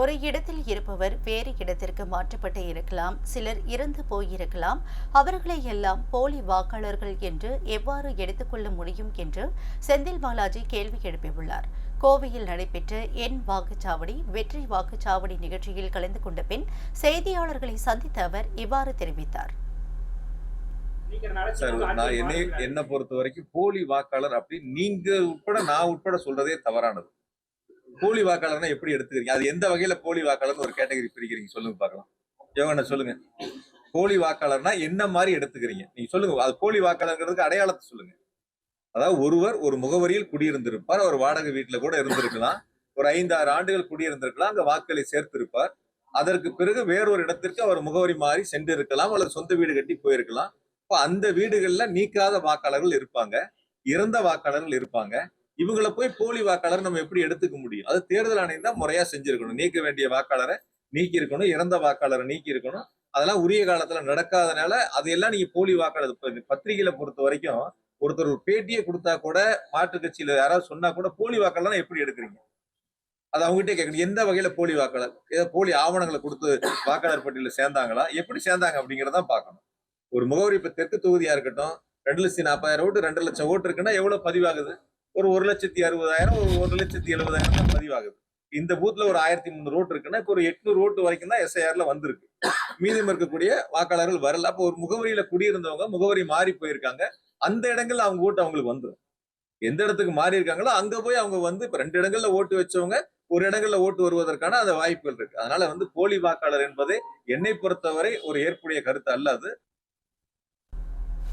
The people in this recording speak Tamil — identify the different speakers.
Speaker 1: ஒரு இடத்தில் இருப்பவர் வேறு இடத்திற்கு மாற்றப்பட்டு இருக்கலாம் சிலர் இறந்து போயிருக்கலாம். அவர்களை எல்லாம் போலி வாக்காளர்கள் என்று எவ்வாறு எடுத்துக்கொள்ள முடியும் என்று செந்தில் பாலாஜி கேள்வி எழுப்பியுள்ளார். கோவையில் நடைபெற்ற என் வாக்குச்சாவடி வெற்றி வாக்குச்சாவடி நிகழ்ச்சியில் கலந்து கொண்ட பின் செய்தியாளர்களை சந்தித்த அவர் இவ்வாறு தெரிவித்தார்.
Speaker 2: நான் என்னை என்னை பொறுத்த வரைக்கும் போலி வாக்காளர் அப்படி நீங்க உட்பட நான் உட்பட சொல்றதே தவறானது. போலி வாக்காளர்னா எப்படி எடுத்துக்கிறீங்க? அது எந்த வகையில போலி வாக்காளர்னு ஒரு கேட்டகரி பிரிக்கிறீங்க? சொல்லுங்க பார்க்கலாம். யோகண்ண சொல்லுங்க. போலி வாக்காளர்னா என்ன மாதிரி எடுத்துக்கிறீங்க? நீங்க சொல்லுங்க அது போலி வாக்காளர்ங்கிறதுக்கு அடையாளத்தை சொல்லுங்க. அதாவது ஒருவர் ஒரு முகவரியில் குடியிருந்திருப்பார் ஒரு வாடகை வீட்டுல கூட இருந்திருக்கலாம். ஒரு ஐந்தாறு ஆண்டுகள் குடியிருந்திருக்கலாம் அங்க வாக்களை சேர்த்திருப்பார். அதற்கு பிறகு வேறொரு இடத்திற்கு அவர் முகவரி மாறி சென்றிருக்கலாம் அல்லது சொந்த வீடு கட்டி போயிருக்கலாம். இப்போ அந்த வீடுகள்ல நீக்காத வாக்காளர்கள் இருப்பாங்க இறந்த வாக்காளர்கள் இருப்பாங்க. இவங்கள போய் போலி வாக்காளர் நம்ம எப்படி எடுத்துக்க முடியும்? அது தேர்தல் ஆணையம் தான் முறையா செஞ்சிருக்கணும். நீக்க வேண்டிய வாக்காளரை நீக்கி இருக்கணும் இறந்த வாக்காளரை நீக்கி இருக்கணும் அதெல்லாம் உரிய காலத்துல நடக்காதனால அதையெல்லாம் நீங்க போலி வாக்காளர் பத்திரிகையில பொறுத்த வரைக்கும் ஒருத்தர் ஒரு பேட்டியை கொடுத்தா கூட மாற்று கட்சியில யாராவது சொன்னா கூட போலி வாக்காளர் எப்படி எடுக்கிறீங்க? அது அவங்ககிட்ட கேட்கணும். எந்த வகையில போலி வாக்காளர்? ஏதோ போலி ஆவணங்களை கொடுத்து வாக்காளர் பட்டியலில் சேர்ந்தாங்களா? எப்படி சேர்ந்தாங்க அப்படிங்கிறதான் பார்க்கணும். ஒரு முகவரி இப்ப தெற்கு தொகுதியா இருக்கட்டும் ரெண்டு லட்சத்தி நாற்பதாயிரம் ஓட்டு ரெண்டு லட்சம் ஓட்டு இருக்குன்னா எவ்வளவு பதிவாகுது? ஒரு ஒரு லட்சத்தி அறுபதாயிரம் ஒரு ஒரு லட்சத்தி எழுபதாயிரம் தான் பதிவாகுது. இந்த பூத்ல ஒரு ஆயிரத்தி முந்நூறு ஓட்டு இருக்குன்னா இப்போ ஒரு எட்நூறு ஓட்டு வரைக்கும் தான் எஸ்ஐஆர்ல வந்திருக்கு. மீதம் இருக்கக்கூடிய வாக்காளர்கள் வரல. அப்போ ஒரு முகவரியில குடியிருந்தவங்க முகவரி மாறி போயிருக்காங்க. அந்த இடங்கள்ல அவங்க ஓட்டு அவங்களுக்கு வந்துடும் எந்த இடத்துக்கு மாறி இருக்காங்களோ அங்க போய் அவங்க வந்து இப்ப ரெண்டு இடங்கள்ல ஓட்டு வச்சவங்க ஒரு இடங்கள்ல ஓட்டு வருவதற்கான அந்த வாய்ப்புகள் இருக்கு. அதனால வந்து போலி வாக்காளர் என்பதே என்னை பொறுத்தவரை ஒரு ஏற்புடைய கருத்து அல்ல அது.